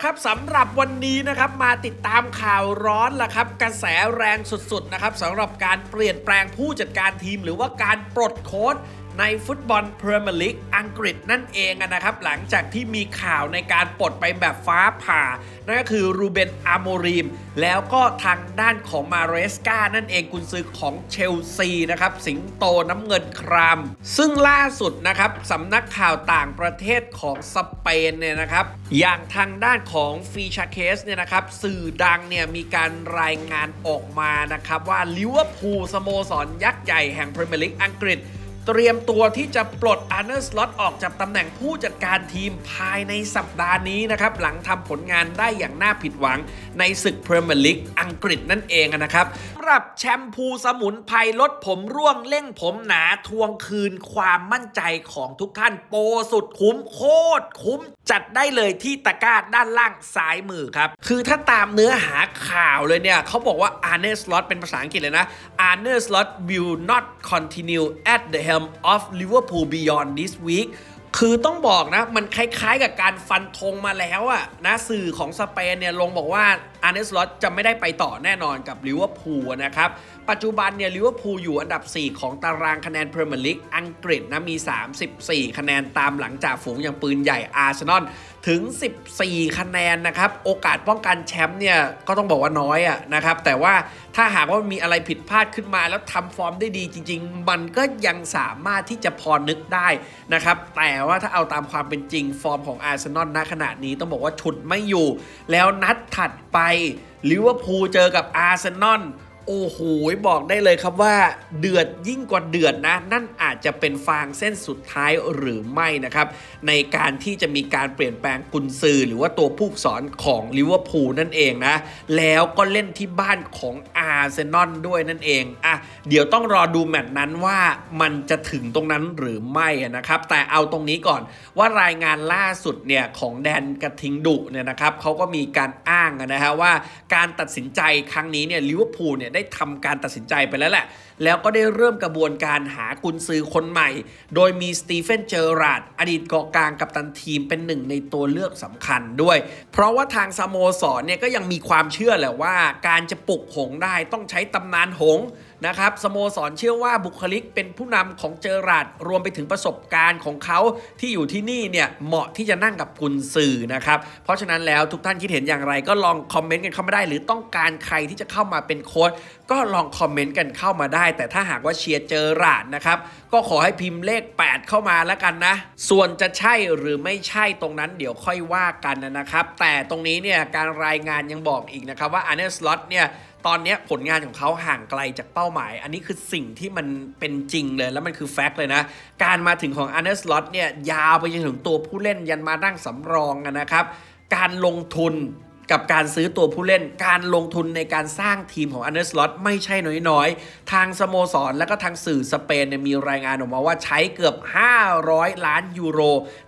ละครับสำหรับวันนี้นะครับมาติดตามข่าวร้อนละครับ กระแสแรงสุดๆนะครับสำหรับการเปลี่ยนแปลงผู้จัดการทีมหรือว่าการปลดโค้ช ในฟุตบอลพรีเมียร์ลีกอังกฤษนั่นเองนะครับ หลังจากที่มีข่าวในการปลดไปแบบฟ้าผ่า นั่นก็คือรูเบนอาโมรีม แล้วก็ทางด้านของมาเรสกานั่นเองกุนซือของเชลซีนะครับ สิงโตน้ำเงินคราม ซึ่งล่าสุดนะครับสำนักข่าวต่างประเทศของสเปนเนี่ยนะครับ อย่างทางด้านของฟีชาเคสเนี่ยนะครับ สื่อดังเนี่ยมีการรายงานออกมานะครับว่าลิเวอร์พูลสโมสรยักษ์ใหญ่แห่งพรีเมียร์ลีกอังกฤษ เตรียมตัวที่จะปลดอาร์เนอร์สล็อตออกจากตำแหน่งผู้จัดการทีมภายในสัปดาห์นี้นะครับหลังทำผลงานได้อย่างน่าผิดหวังในศึกพรีเมียร์ลีกอังกฤษนั่นเองนะครับสำหรับแชมพูสมุนไพรลดผมร่วงเร่งผมหนาทวงคืนความมั่นใจของทุกท่านโปรสุดคุ้มโคตรคุ้มจัดได้เลยที่ตะกร้าด้านล่างซ้ายมือครับ คือถ้าตามเนื้อหาข่าวเลยเนี่ยเขาบอกว่า Arne Slot เป็นภาษาอังกฤษเลยนะ Arne Slot will not continue at the helm of Liverpool beyond this week คือต้องบอกนะ มันคล้ายๆกับการฟันธงมาแล้วอะนะสื่อของสเปนเนี่ยลงบอกว่าอาร์เนสลอตจะไม่ได้ไปต่อแน่นอนกับลิเวอร์พูลนะครับ ปัจจุบันเนี่ยลิเวอร์พูลอยู่อันดับ 4 ของตารางคะแนนพรีเมียร์ลีกอังกฤษนะมี 34 คะแนนตามหลังจากฝูงอย่างปืนใหญ่อาร์เซนอล ถึง 14 คะแนนนะครับ โอกาสป้องกันแชมป์เนี่ย ก็ต้องบอกว่าน้อยอะนะครับ แต่ว่าถ้าหากว่ามีอะไรผิดพลาดขึ้นมา แล้วทำฟอร์มได้ดีจริง ๆ มันก็ยังสามารถที่จะพอนึกได้นะครับ แต่ว่าถ้าเอาตามความเป็นจริงฟอร์มของอาร์เซนอลณขณะนี้ต้องบอกว่าฉุดไม่อยู่ แล้วนัดถัดไปลิเวอร์พูลเจอกับอาร์เซนอล โอ้โหบอกได้เลยครับว่าเดือดยิ่งกว่าเดือดนะ นั่นอาจจะเป็นฟางเส้นสุดท้ายหรือไม่นะครับ ในการที่จะมีการเปลี่ยนแปลงกุนซือหรือว่าตัวผู้สอนของลิเวอร์พูลนั่นเองนะ แล้วก็เล่นที่บ้านของอาร์เซนอลด้วยนั่นเองอะเดี๋ยวต้องรอดูแมตช์นั้นว่ามันจะถึงตรงนั้นหรือไม่นะครับ แต่เอาตรงนี้ก่อนว่ารายงานล่าสุดเนี่ยของแดนกระทิงดุเนี่ยนะครับเขาก็มีการอ้างนะฮะว่าการตัดสินใจครั้งนี้เนี่ยลิเวอร์พูลเนี่ยได้ทำการตัดสินใจไปแล้วแหละ แล้วก็ได้เริ่มกระบวนการหากุนซือคนใหม่ โดยมีสตีเฟนเจอราดอดีตกองกลางกัปตันทีมเป็นหนึ่งในตัวเลือกสำคัญด้วย เพราะว่าทางสโมสรเนี่ยก็ยังมีความเชื่อแหละว่า การจะปลุกหงได้ต้องใช้ตำนานหง นะครับสโมสรเชื่อว่าบุคลิกเป็นผู้นำของเจอราดรวมไปถึงประสบการณ์ของเขาที่อยู่ที่นี่เนี่ยเหมาะที่จะนั่งกับกุนซือนะครับ เพราะฉะนั้นแล้วทุกท่านคิดเห็นอย่างไร ก็ลองคอมเมนต์กันเข้ามาได้ หรือต้องการใครที่จะเข้ามาเป็นโค้ชก็ลองคอมเมนต์กันเข้ามาได้ แต่ถ้าหากว่าเชียร์เจอราดนะครับก็ขอให้พิมพ์เลข 8 เข้ามาแล้วกันนะ ส่วนจะใช่หรือไม่ใช่ตรงนั้นเดี๋ยวค่อยว่ากันนะครับ แต่ตรงนี้เนี่ยการรายงานยังบอกอีกนะครับว่าอันเนอร์สล็อตเนี่ย ตอนนี้ผลงานของเขาห่างไกลจากเป้าหมาย อันนี้คือสิ่งที่มันเป็นจริงเลย แล้วมันคือแฟกต์เลยนะ การมาถึงของอันเดอร์สล็อตเนี่ยยาวไปจนถึงตัวผู้เล่นยันมานั่งสำรองนะครับ การลงทุน กับการซื้อตัวผู้เล่น การลงทุนในการสร้างทีมของอันเดอร์สล็อตไม่ใช่น้อยๆ ทางสโมสร และก็ทางสื่อสเปนเนี่ยมีรายงานออกมาว่าใช้เกือบ 500 ล้านยูโร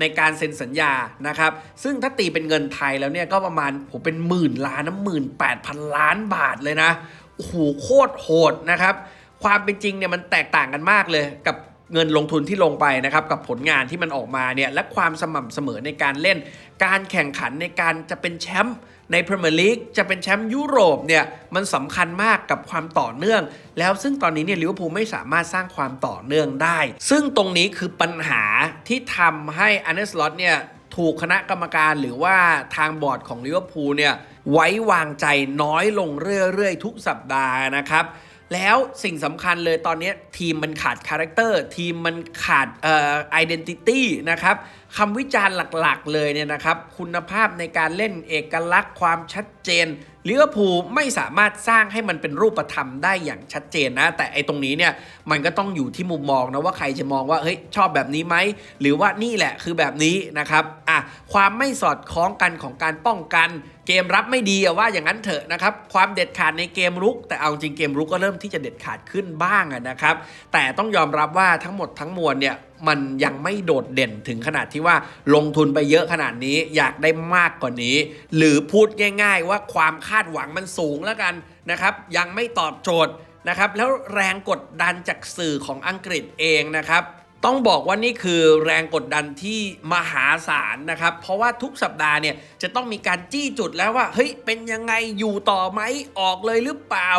ในการเซ็นสัญญานะครับ ซึ่งถ้าตีเป็นเงินไทยแล้วเนี่ยก็ประมาณผมเป็นหมื่นล้านนะหมื่นแปดพันล้านบาทเลยนะโอ้โหโคตรโหดนะครับ ความเป็นจริงเนี่ยมันแตกต่างกันมากเลยกับเงินลงทุนที่ลงไปนะครับกับผลงานที่มันออกมาเนี่ยและความสม่ำเสมอในการเล่น การแข่งขันในการจะเป็นแชมป์ ในพรีเมียร์ลีกจะเป็นแชมป์ยุโรปเนี่ยมันสำคัญมากกับความต่อเนื่อง แล้วซึ่งตอนนี้เนี่ยลิเวอร์พูลไม่สามารถสร้างความต่อเนื่องได้ ซึ่งตรงนี้คือปัญหาที่ทำให้อันเดอร์สล็อตเนี่ยถูกคณะกรรมการหรือว่าทางบอร์ดของลิเวอร์พูลเนี่ยไว้วางใจน้อยลงเรื่อยๆ ทุกสัปดาห์นะครับแล้วสิ่งสำคัญเลยตอนนี้ทีมมันขาดคาแรคเตอร์ทีมมันขาดเอ่อไอดีนิตี้นะครับ คำวิจารณ์หลักๆ เลยเนี่ยนะครับ คุณภาพในการเล่นเอกลักษณ์ความชัดเจนลิเวอร์พูลไม่สามารถสร้างให้มันเป็นรูปธรรมได้อย่างชัดเจนนะ แต่ไอ้ตรงนี้เนี่ยมันก็ต้องอยู่ที่มุมมองนะว่าใครจะมองว่าเฮ้ยชอบแบบนี้ไหมหรือว่านี่แหละคือแบบนี้นะครับอะความไม่สอดคล้องกันของการป้องกัน เกมรับไม่ดีอะว่าอย่างนั้นเถอะนะครับ ความเด็ดขาดในเกมรุก แต่เอาจริงเกมรุกก็เริ่มที่จะเด็ดขาดขึ้นบ้างอะนะครับ แต่ต้องยอมรับว่าทั้งหมดทั้งมวลเนี่ยมันยังไม่โดดเด่นถึงขนาดที่ว่าลงทุนไปเยอะขนาดนี้อยากได้มากกว่านี้ หรือพูดง่าย ๆ ว่าความคาดหวังมันสูงแล้วกันนะครับ ยังไม่ตอบโจทย์นะครับแล้วแรงกดดันจากสื่อของอังกฤษเองนะครับ ต้องบอกว่านี่คือแรงกดดันที่มหาศาลนะครับ เพราะว่าทุกสัปดาห์เนี่ยจะต้องมีการจี้จุดแล้วว่า เฮ้ย เป็นยังไงอยู่ต่อไหมออกเลยหรือเปล่า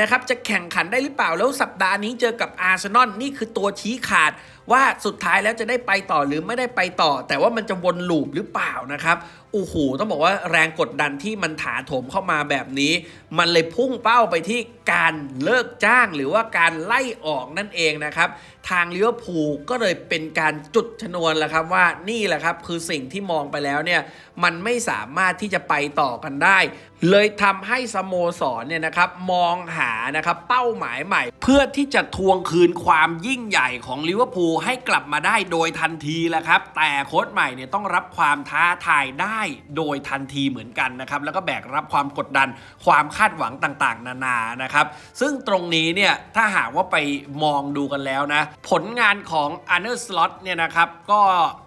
นะครับ จะแข่งขันได้หรือเปล่าแล้วสัปดาห์นี้เจอกับอาร์เซนอลนี่คือตัวชี้ขาด ว่าสุดท้ายแล้วจะได้ไปต่อหรือไม่ได้ไปต่อ แต่ว่ามันจะวนลูปหรือเปล่านะครับโอ้โหต้องบอกว่าแรงกดดันที่มันถาโถมเข้ามาแบบนี้ มันเลยพุ่งเป้าไปที่การเลิกจ้างหรือว่าการไล่ออกนั่นเองนะครับทางเลิเวอร์พูลก็เลยเป็นการจุดชนวนแหละครับว่านี่แหละครับคือสิ่งที่มองไปแล้วเนี่ยมันไม่สามารถที่จะไปต่อกันได้เลยทำให้สโมสรเนี่ยนะครับมองหานะครับเป้าหมายใหม่ เพื่อที่จะทวงคืนความยิ่งใหญ่ของลิเวอร์พูลให้กลับมาได้โดยทันทีแหละครับ แต่โค้ชใหม่เนี่ยต้องรับความท้าทายได้โดยทันทีเหมือนกันนะครับ แล้วก็แบกรับความกดดันความคาดหวังต่างๆ นานานะครับ ซึ่งตรงนี้เนี่ยถ้าหากว่าไปมองดูกันแล้วนะ ผลงานของอาร์เนอร์สล็อตเนี่ยนะครับก็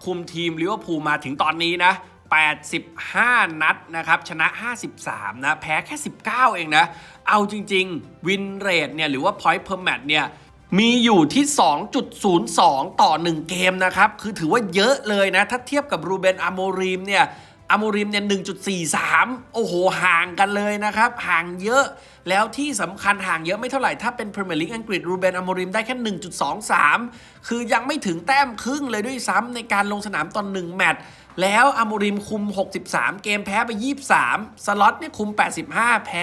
คุมทีมลิเวอร์พูลมาถึงตอนนี้นะ 85 นัดนะครับ ชนะ 53 นะ แพ้แค่ 19 เองนะ เอาจริง ๆ วินเรทเนี่ย หรือว่า point per match เนี่ย มีอยู่ที่ 2.02 ต่อ 1 เกมนะครับ คือถือว่าเยอะเลยนะ ถ้าเทียบกับรูเบน อาโมรีมเนี่ยอาโมริมเนี่ย1.43 โอ้โห ห่างกันเลยนะครับ ห่างเยอะ แล้วที่สำคัญห่างเยอะไม่เท่าไหร่ ถ้าเป็นพรีเมียร์ลีกอังกฤษรูเบนอาโมริมได้แค่ 1.23 คือยังไม่ถึงแต้มครึ่งเลยด้วยซ้ำในการลงสนามตอนหนึ่งแมตช์ แล้วอาโมริมคุม 63 เกมแพ้ไป 23 สล็อตเนี่ยคุม 85 แพ้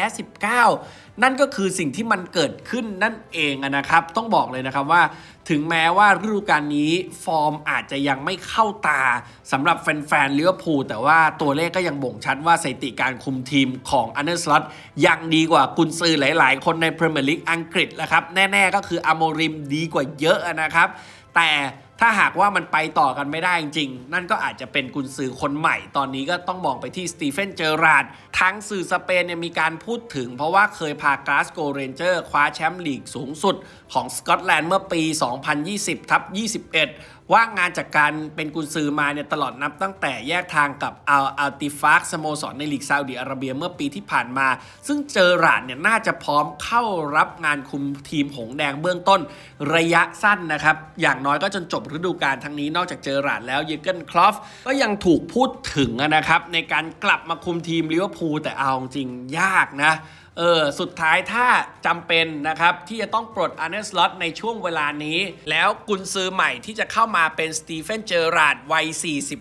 19 นั่นก็คือสิ่งที่มันเกิดขึ้นนั่นเองนะครับ ต้องบอกเลยนะครับว่าถึงแม้ว่าฤดูกาลนี้ฟอร์มอาจจะยังไม่เข้าตาสำหรับแฟนๆลิเวพูแต่ว่าตัวเลขก็ยังบ่งชัดว่าสถิติการคุมทีมของอันเดอร์สล็อตยังดีกว่ากุนซือหลายๆ คนในพรีเมียร์ลีกอังกฤษแล้วครับ แน่ๆก็คืออโมริมดีกว่าเยอะนะครับ แต่ ถ้าหากว่ามันไปต่อกันไม่ได้จริงๆนั่นก็อาจจะเป็นกุนซือคนใหม่ ตอนนี้ก็ต้องมองไปที่สตีเฟนเจอราร์ดทั้งสื่อสเปนเนี่ยมีการพูดถึง เพราะว่าเคยพากราสโกเรนเจอร์คว้าแชมป์ลีกสูงสุด ของสกอตแลนด์เมื่อปี 2020ทับ21 ว่างงานจากการเป็นกุนซือมาเนี่ยตลอดนับตั้งแต่แยกทางกับอัลอัลติฟากสโมสรในลีกซาอุดิอาระเบียเมื่อปีที่ผ่านมา ซึ่งเจอราร์ดเนี่ยน่าจะพร้อมเข้ารับงานคุมทีมหงแดงเบื้องต้นระยะสั้นนะครับ อย่างน้อยก็จนจบฤดูกาลทั้งนี้นอกจากเจอราร์ดแล้วเยอร์เกนคลอฟก็ยังถูกพูดถึงนะครับในการกลับมาคุมทีมลิเวอร์พูลแต่เอาจริงยากนะ เออสุดท้ายถ้าจำเป็นนะครับ ที่จะต้องปลดอาร์เนสล็อตในช่วงเวลานี้ แล้วกุนซือใหม่ที่จะเข้ามาเป็นสตีเฟนเจอราร์ดวัย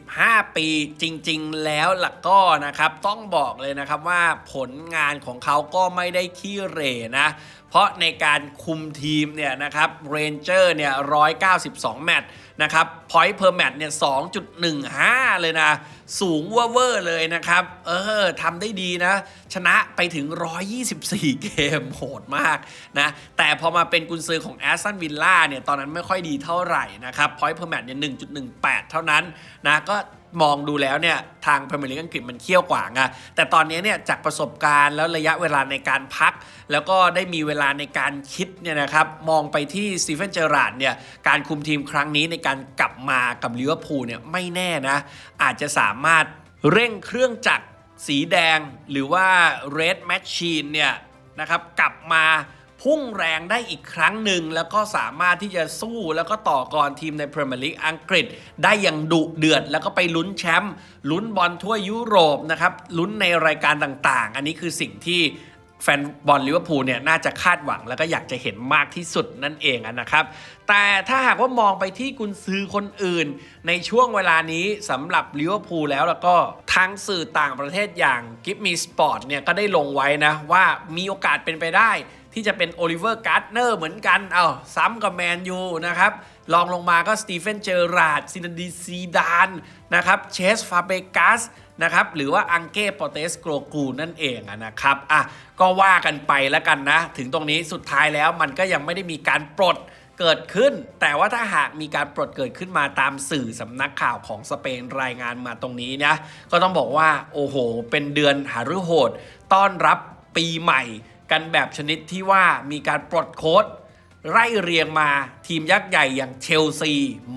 45 ปีจริง ๆ แล้วล่ะก็นะครับ ต้องบอกเลยนะครับว่าผลงานของเขาก็ไม่ได้ขี้เหร่นะเพราะในการคุมทีมเนี่ยนะครับเรนเจอร์เนี่ย192 แมตช์นะครับ point per match เนี่ย 2.15 เลยนะ สูงเวอร์เลยนะครับ เออทำได้ดีนะ ชนะไปถึง 124 เกมโหดมากนะ แต่พอมาเป็นกุนซือของแอสตันวิลล่าเนี่ย ตอนนั้นไม่ค่อยดีเท่าไหร่นะครับ point per match เนี่ย 1.18 เท่านั้นนะก็ มองดูแล้วเนี่ยทางพรีเมียร์ลีกอังกฤษมันเขี้ยวกว่าไงแต่ตอนนี้เนี่ยจากประสบการณ์แล้วระยะเวลาในการพัก แล้วก็ได้มีเวลาในการคิดเนี่ยนะครับมองไปที่สตีเฟนเจอราร์ดเนี่ยการคุมทีมครั้งนี้ในการกลับมากับลิเวอร์พูลเนี่ยไม่แน่นะ อาจจะสามารถเร่งเครื่องจักรสีแดงหรือว่า Red Machine เนี่ยนะครับกลับมา พุ่งแรงได้อีกครั้งหนึ่ง แล้วก็สามารถที่จะสู้แล้วก็ต่อกรทีมในพรีเมียร์ลีกอังกฤษ ได้อย่างดุเดือด แล้วก็ไปลุ้นแชมป์ลุ้นบอลทั่วยุโรปนะครับลุ้นในรายการต่างๆ อันนี้คือสิ่งที่แฟนบอลลิเวอร์พูลเนี่ยน่าจะคาดหวังแล้วก็อยากจะเห็นมากที่สุดนั่นเองนะครับ แต่ถ้าหากว่ามองไปที่กุนซือคนอื่น ในช่วงเวลานี้สำหรับลิเวอร์พูลแล้วแล้วก็ทางสื่อต่างประเทศอย่าง Give Me Sport เนี่ยก็ได้ลงไว้นะว่ามีโอกาสเป็นไปได้ ที่จะเป็นโอลิเวอร์การ์ดเนอร์เหมือนกัน เอาซ้ำกับแมนยูนะครับลองลงมาก็สตีเฟนเจอราร์ดซินดีซีดานนะครับเชสฟาเบกัสนะครับหรือว่าอังเก้ปอเตสโกรกูนั่นเองนะครับอะก็ว่ากันไปแล้วกันนะ ถึงตรงนี้สุดท้ายแล้วมันก็ยังไม่ได้มีการปลดเกิดขึ้น แต่ว่าถ้าหากมีการปลดเกิดขึ้นมาตามสื่อสำนักข่าวของสเปนรายงานมาตรงนี้นะก็ต้องบอกว่า โอ้โห เป็นเดือนหาฤโหด ต้อนรับปีใหม่ กันแบบชนิดที่ว่ามีการปลดโค้ดไล่เรียงมาทีมยักษ์ใหญ่อย่างเชลซี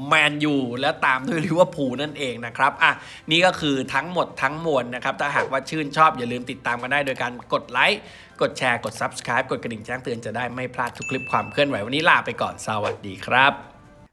แมนยู และตามด้วยลิเวอร์พูลนั่นเองนะครับอะนี่ก็คือทั้งหมดทั้งมวลนะครับ ถ้าหากว่าชื่นชอบอย่าลืมติดตามกันได้โดยการกดไลค์ กดแชร์ กด Subscribe กดกระดิ่งแจ้งเตือนจะได้ไม่พลาดทุกคลิปความเคลื่อนไหว วันนี้ลาไปก่อนสวัสดีครับ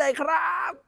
เลยครับ